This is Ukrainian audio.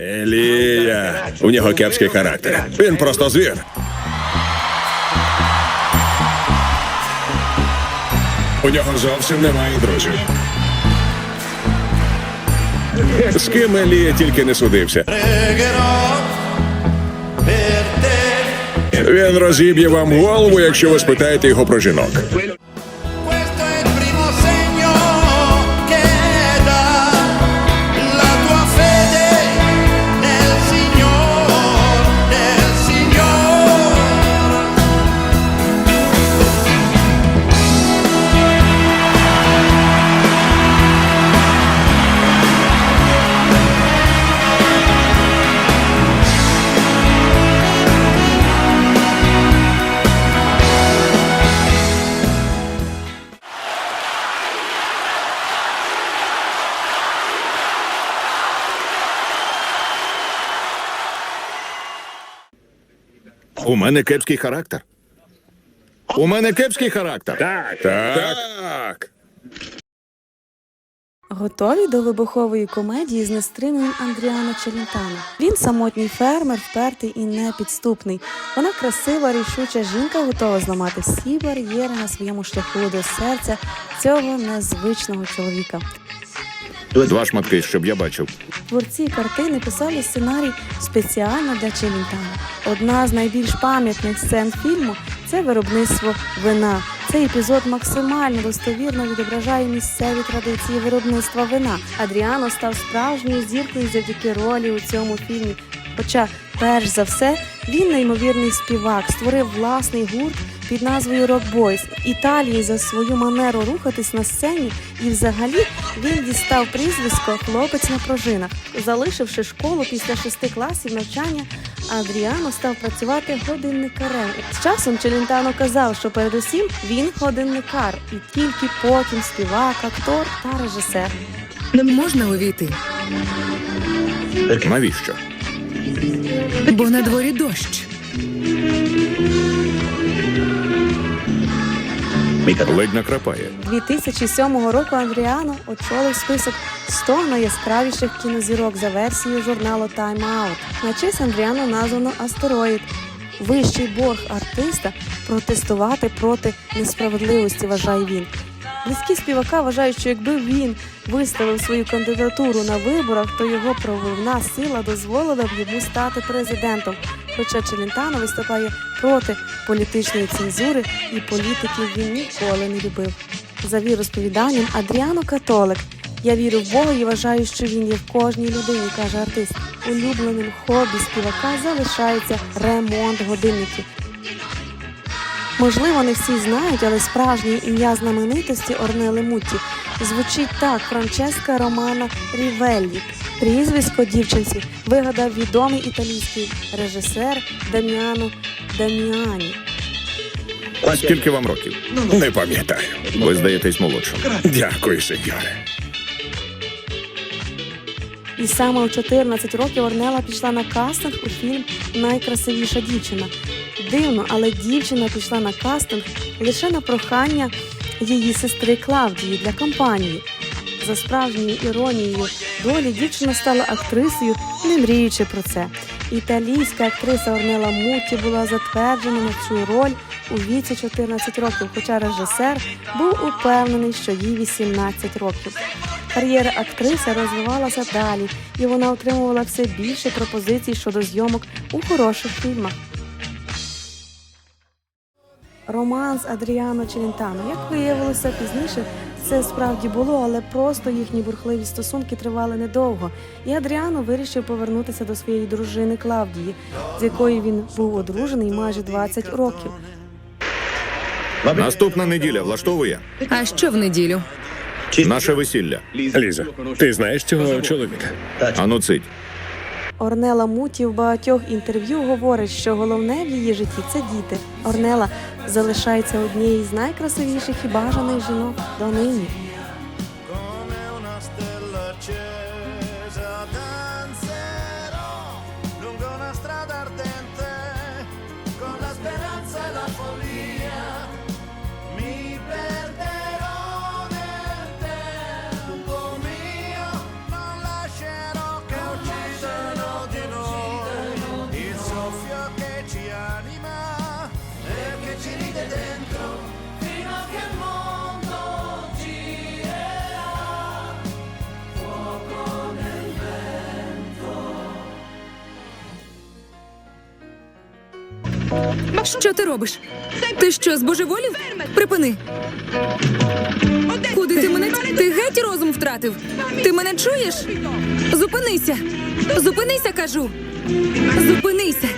Елія. У нього кепський характер. Він просто звір. У нього зовсім немає друзів. З ким Елія тільки не судився. Він розіб'є вам голову, якщо ви спитаєте його про жінок. У мене кепський характер. У мене кепський характер. Так. Так. так. Готові до вибухової комедії з нестримним Андріано Челентано. Він самотній фермер, впертий і непідступний. Вона красива, рішуча жінка, готова зламати всі бар'єри на своєму шляху до серця цього незвичного чоловіка. Два шматки, щоб я бачив. Творці картини писали сценарій спеціально для Челінтана. Одна з найбільш пам'ятних сцен фільму це виробництво вина. Цей епізод максимально достовірно відображає місцеві традиції виробництва вина. Адріано став справжньою зіркою завдяки ролі у цьому фільмі. Хоча, перш за все, він неймовірний співак, створив власний гурт під назвою Rock Boys Італії за свою манеру рухатись на сцені, і взагалі він дістав прізвисько Хлопець на пружинах. Залишивши школу після шести класів навчання, Адріано став працювати годинникарем. З часом Челентано казав, що передусім він годинникар, і тільки потім співак, актор та режисер. Не можна увійти, Навіщо? Бо на дворі дощ. Ледь накрапає. 2007 року Андріано очолив список 100 найяскравіших кінозірок за версією журналу Time Out. На честь Андріано названо астероїд. Вищий борг артиста протестувати проти несправедливості, вважає він. Близькі співака вважають, що якби він виставив свою кандидатуру на виборах, то його провина сила дозволила б йому стати президентом. Хоча Челентано виступає проти політичної цензури і політиків він ніколи не любив. За віросповіданням Адріано католик. Я вірю в Бога і вважаю, що він є в кожній людині, каже артист. Улюбленим хобі співака залишається ремонт годинників. Можливо, не всі знають, але справжнє ім'я знаменитості Орнели Мутті звучить так: Франческа Романа Рівеллі. Прізвисько дівчинці вигадав відомий італійський режисер Даміано Даміані. Скільки вам років? Не пам'ятаю. Ви здаєтесь молодшим. Дякую, сеньоре. І саме у 14 років Орнела пішла на кастинг у фільм Найкрасивіша дівчина. Дивно, але дівчина пішла на кастинг лише на прохання її сестри Клавдії для кампанії. За справжньою іронією долі дівчина стала актрисою, не мріючи про це. Італійська актриса Орнела Мутті була затверджена на цю роль у віці 14 років, хоча режисер був упевнений, що їй 18 років. Кар'єра актриси розвивалася далі, і вона отримувала все більше пропозицій щодо зйомок у хороших фільмах. Роман з Адріано Челентано. Як виявилося пізніше, це справді було, але просто їхні бурхливі стосунки тривали недовго. І Адріано вирішив повернутися до своєї дружини Клавдії, з якою він був одружений майже 20 років. Наступна неділя влаштовує А що в неділю? наше весілля. Ліза, ти знаєш цього чоловіка? Ану цить. Орнела Муті в багатьох інтерв'ю говорить, що головне в її житті це діти. Орнела залишається однією з найкрасивіших і бажаних жінок донині. Що ти робиш? Ти що, збожеволів? Припини. Куди ти мене? Ти геть розум втратив? Ти мене чуєш? Зупинися! Зупинися, кажу! Зупинися!